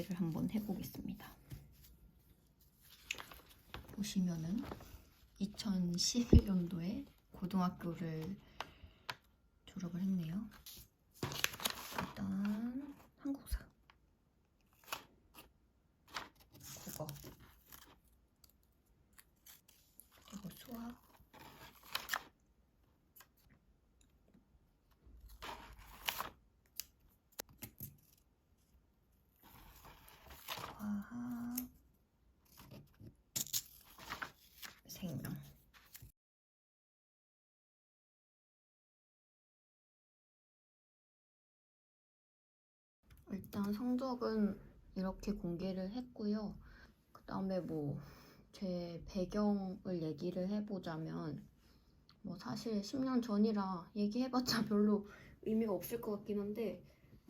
공개를 한번 해보겠습니다. 보시면은 2011년도에 고등학교를 졸업을 했네요. 일단 한국사, 국어, 그리고 수학, 과학, 생명. 일단 성적은 이렇게 공개를 했고요. 그 다음에 뭐 제 배경을 얘기를 해보자면 뭐 사실 10년 전이라 얘기해봤자 별로 의미가 없을 것 같긴 한데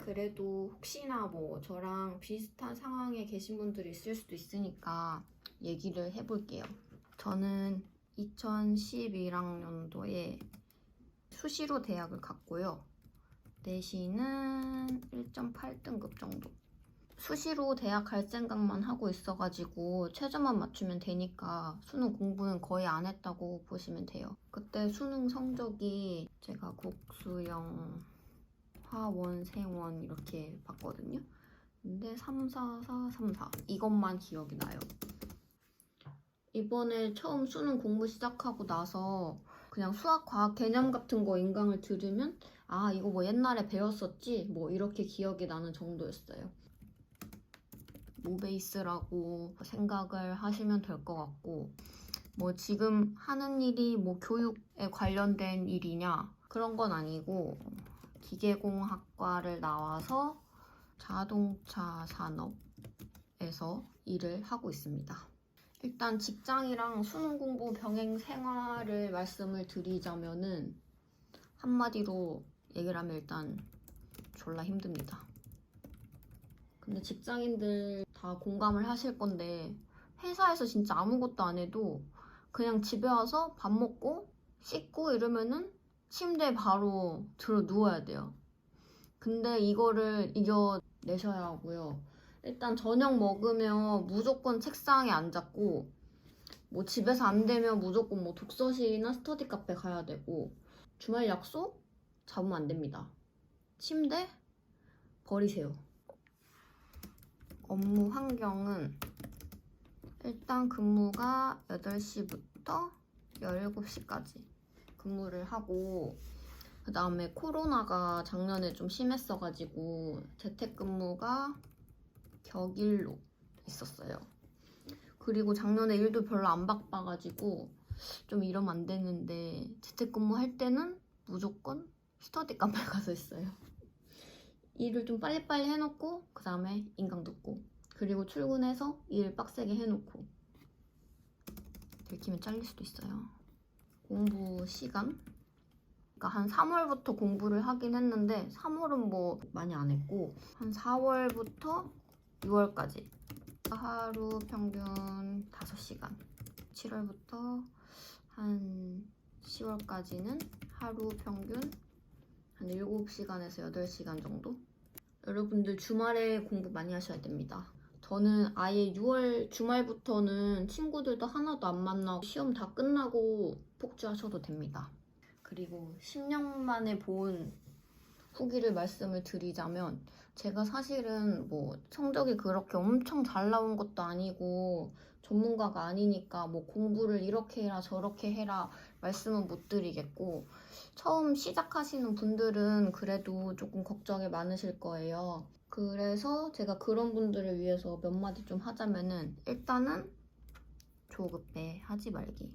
그래도 혹시나 뭐 저랑 비슷한 상황에 계신 분들이 있을 수도 있으니까 얘기를 해볼게요. 저는 2011학년도에 수시로 대학을 갔고요. 내신은 1.8등급 정도. 수시로 대학 갈 생각만 하고 있어가지고 최저만 맞추면 되니까 수능 공부는 거의 안 했다고 보시면 돼요. 그때 수능 성적이 제가 국수영, 화원, 생원 이렇게 봤거든요. 근데 3, 4, 4, 3, 4 이것만 기억이 나요. 이번에 처음 수능 공부 시작하고 나서 그냥 수학, 과학 개념 같은 거 인강을 들으면 아 이거 뭐 옛날에 배웠었지 뭐 이렇게 기억이 나는 정도였어요. 모베이스라고 생각을 하시면 될 것 같고 뭐 지금 하는 일이 뭐 교육에 관련된 일이냐 그런 건 아니고 기계공학과를 나와서 자동차 산업에서 일을 하고 있습니다. 일단 직장이랑 수능 공부 병행 생활을 말씀을 드리자면은 한마디로 얘기를 하면 일단 졸라 힘듭니다. 근데 직장인들 다 공감을 하실 건데 회사에서 진짜 아무것도 안 해도 그냥 집에 와서 밥 먹고 씻고 이러면은 침대에 바로 들어 누워야 돼요. 근데 이거를 이겨내셔야 하고요. 일단 저녁 먹으면 무조건 책상에 앉았고 뭐 집에서 안 되면 무조건 뭐 독서실이나 스터디 카페 가야 되고 주말 약속 잡으면 안 됩니다. 침대 버리세요. 업무 환경은 일단 근무가 8시부터 17시까지 근무를 하고 그 다음에 코로나가 작년에 좀 심했어가지고 재택근무가 격일로 있었어요. 그리고 작년에 일도 별로 안 바빠가지고 좀 이러면 안 되는데 재택근무 할 때는 무조건 스터디 카페 가서 했어요. 일을 좀 빨리빨리 해놓고 그 다음에 인강 듣고 그리고 출근해서 일 빡세게 해놓고 들키면 잘릴 수도 있어요. 공부 시간? 그러니까 한 3월부터 공부를 하긴 했는데 3월은 뭐 많이 안 했고 한 4월부터 6월까지 하루 평균 5시간 7월부터 한 10월까지는 하루 평균 한 7시간에서 8시간 정도? 여러분들 주말에 공부 많이 하셔야 됩니다. 저는 아예 6월 주말부터는 친구들도 하나도 안 만나고 시험 다 끝나고 폭주하셔도 됩니다. 그리고 10년 만에 본 후기를 말씀을 드리자면 제가 사실은 뭐 성적이 그렇게 엄청 잘 나온 것도 아니고 전문가가 아니니까 뭐 공부를 이렇게 해라 저렇게 해라 말씀은 못 드리겠고 처음 시작하시는 분들은 그래도 조금 걱정이 많으실 거예요. 그래서 제가 그런 분들을 위해서 몇 마디 좀 하자면은 일단은 조급해 하지 말기.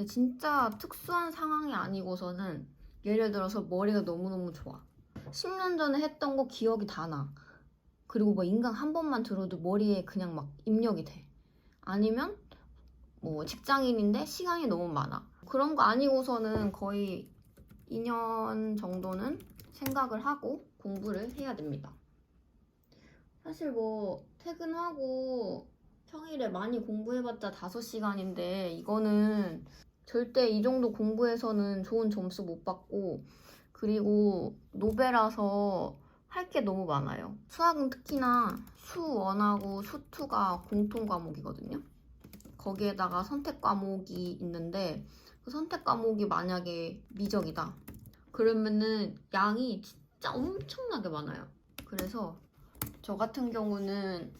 그 진짜 특수한 상황이 아니고서는 예를 들어서 머리가 너무너무 좋아. 10년 전에 했던 거 기억이 다 나. 그리고 뭐 인강 한 번만 들어도 머리에 그냥 막 입력이 돼. 아니면 뭐 직장인인데 시간이 너무 많아. 그런 거 아니고서는 거의 2년 정도는 생각을 하고 공부를 해야 됩니다. 사실 뭐 퇴근하고 평일에 많이 공부해봤자 5시간인데 이거는 절대 이 정도 공부해서는 좋은 점수 못 받고 그리고 노베라서 할 게 너무 많아요. 수학은 특히나 수1하고 수2가 공통 과목이거든요. 거기에다가 선택 과목이 있는데 그 선택 과목이 만약에 미적이다. 그러면은 양이 진짜 엄청나게 많아요. 그래서 저 같은 경우는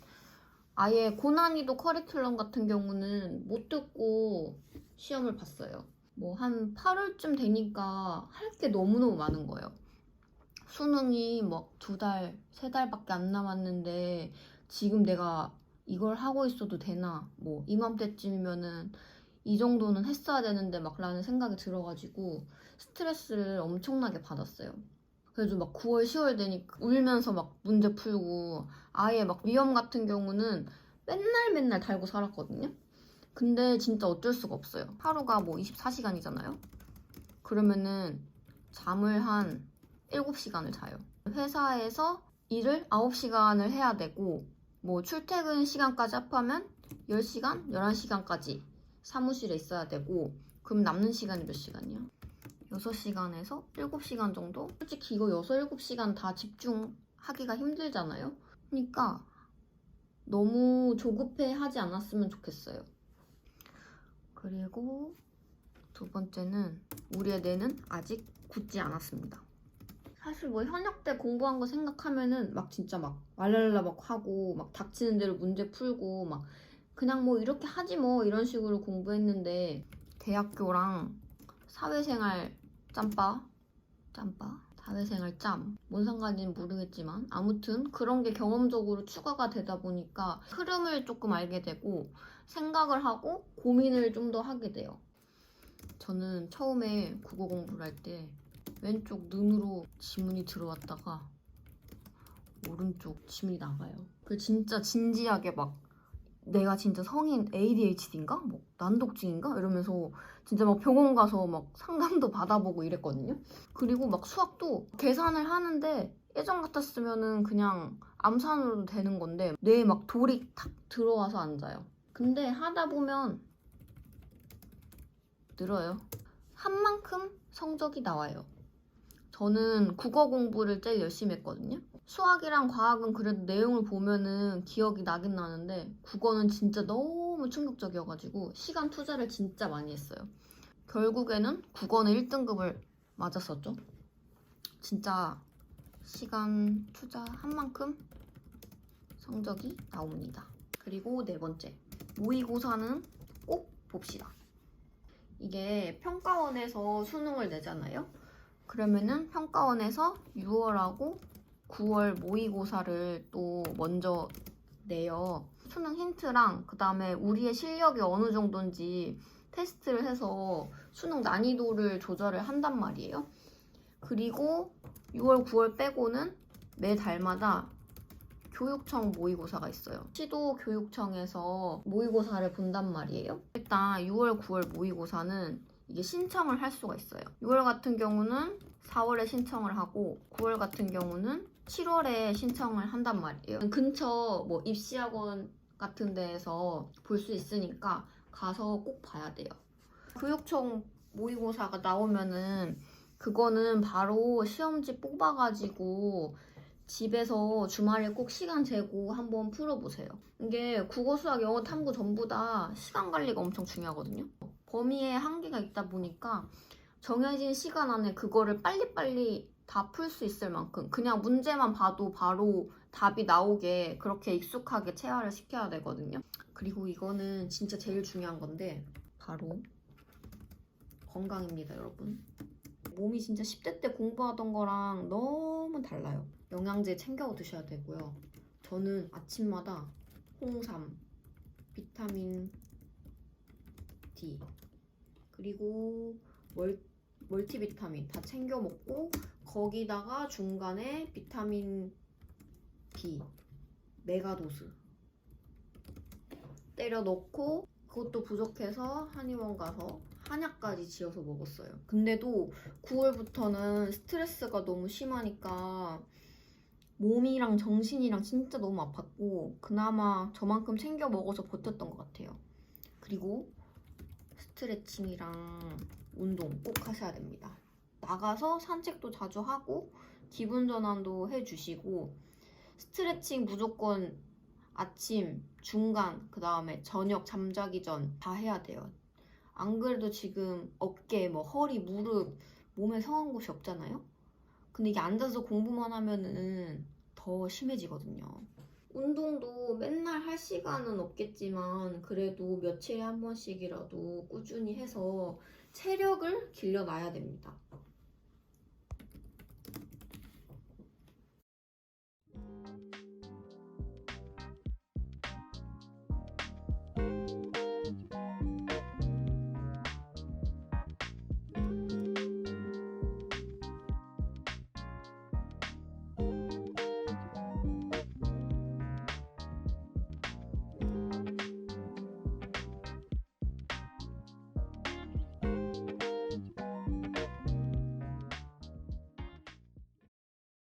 아예 고난이도 커리큘럼 같은 경우는 못 듣고 시험을 봤어요. 뭐 한 8월쯤 되니까 할 게 너무너무 많은 거예요. 수능이 막두 달, 세 달밖에 안 남았는데 지금 내가 이걸 하고 있어도 되나? 뭐 이맘때쯤이면은 이 정도는 했어야 되는데 막 라는 생각이 들어가지고 스트레스를 엄청나게 받았어요. 그래도 막 9월, 10월 되니까 울면서 막 문제 풀고 아예 막 위험 같은 경우는 맨날 맨날 달고 살았거든요. 근데 진짜 어쩔 수가 없어요. 하루가 뭐 24시간이잖아요. 그러면은 잠을 한 7시간을 자요. 회사에서 일을 9시간을 해야 되고 뭐 출퇴근 시간까지 합하면 10시간, 11시간까지 사무실에 있어야 되고 그럼 남는 시간이 몇 시간이야? 6시간에서 7시간 정도? 솔직히 이거 6, 7시간 다 집중하기가 힘들잖아요? 그러니까 너무 조급해 하지 않았으면 좋겠어요. 그리고 두 번째는 우리의 뇌는 아직 굳지 않았습니다. 사실 뭐 현역 때 공부한 거 생각하면은 막 진짜 막 왈랄라 막 하고 막 닥치는 대로 문제 풀고 막 그냥 뭐 이렇게 하지 뭐 이런 식으로 공부했는데 대학교랑 사회생활 짬바 짬바 사회생활 짬 뭔 상관인지는 모르겠지만 아무튼 그런 게 경험적으로 추가가 되다 보니까 흐름을 조금 알게 되고 생각을 하고 고민을 좀 더 하게 돼요. 저는 처음에 국어 공부를 할 때 왼쪽 눈으로 지문이 들어왔다가 오른쪽 지문이 나가요. 그 진짜 진지하게 막 내가 진짜 성인 ADHD인가? 뭐 난독증인가? 이러면서 진짜 막 병원 가서 막 상담도 받아보고 이랬거든요. 그리고 막 수학도 계산을 하는데 예전 같았으면은 그냥 암산으로도 되는 건데 뇌에 막 돌이 탁 들어와서 앉아요. 근데 하다 보면 늘어요. 한 만큼 성적이 나와요. 저는 국어 공부를 제일 열심히 했거든요. 수학이랑 과학은 그래도 내용을 보면은 기억이 나긴 나는데 국어는 진짜 너무 충격적이어가지고 시간 투자를 진짜 많이 했어요. 결국에는 국어는 1등급을 맞았었죠. 진짜 시간 투자한 만큼 성적이 나옵니다. 그리고 네 번째, 모의고사는 꼭 봅시다. 이게 평가원에서 수능을 내잖아요. 그러면은 평가원에서 6월하고 9월 모의고사를 또 먼저 내요. 수능 힌트랑 그 다음에 우리의 실력이 어느 정도인지 테스트를 해서 수능 난이도를 조절을 한단 말이에요. 그리고 6월, 9월 빼고는 매 달마다 교육청 모의고사가 있어요. 시도 교육청에서 모의고사를 본단 말이에요. 일단 6월, 9월 모의고사는 이게 신청을 할 수가 있어요. 6월 같은 경우는 4월에 신청을 하고 9월 같은 경우는 7월에 신청을 한단 말이에요. 근처 뭐 입시학원 같은 데에서 볼 수 있으니까 가서 꼭 봐야 돼요. 교육청 모의고사가 나오면은 그거는 바로 시험지 뽑아가지고 집에서 주말에 꼭 시간 재고 한번 풀어보세요. 이게 국어, 수학, 영어, 탐구 전부 다 시간 관리가 엄청 중요하거든요. 범위에 한계가 있다 보니까 정해진 시간 안에 그거를 빨리빨리 다 풀 수 있을 만큼 그냥 문제만 봐도 바로 답이 나오게 그렇게 익숙하게 체화를 시켜야 되거든요. 그리고 이거는 진짜 제일 중요한 건데 바로 건강입니다, 여러분. 몸이 진짜 10대 때 공부하던 거랑 너무 달라요. 영양제 챙겨 드셔야 되고요. 저는 아침마다 홍삼, 비타민 D, 그리고 멀, 멀티비타민 다 챙겨 먹고 거기다가 중간에 비타민 B, 메가도스 때려 넣고 그것도 부족해서 한의원 가서 한약까지 지어서 먹었어요. 근데도 9월부터는 스트레스가 너무 심하니까 몸이랑 정신이랑 진짜 너무 아팠고 그나마 저만큼 챙겨 먹어서 버텼던 것 같아요. 그리고 스트레칭이랑 운동 꼭 하셔야 됩니다. 나가서 산책도 자주 하고 기분 전환도 해주시고 스트레칭 무조건 아침, 중간, 그 다음에 저녁 잠자기 전 다 해야 돼요. 안 그래도 지금 어깨, 뭐 허리, 무릎, 몸에 성한 곳이 없잖아요? 근데 이게 앉아서 공부만 하면은 더 심해지거든요. 운동도 맨날 할 시간은 없겠지만 그래도 며칠에 한 번씩이라도 꾸준히 해서 체력을 길러놔야 됩니다.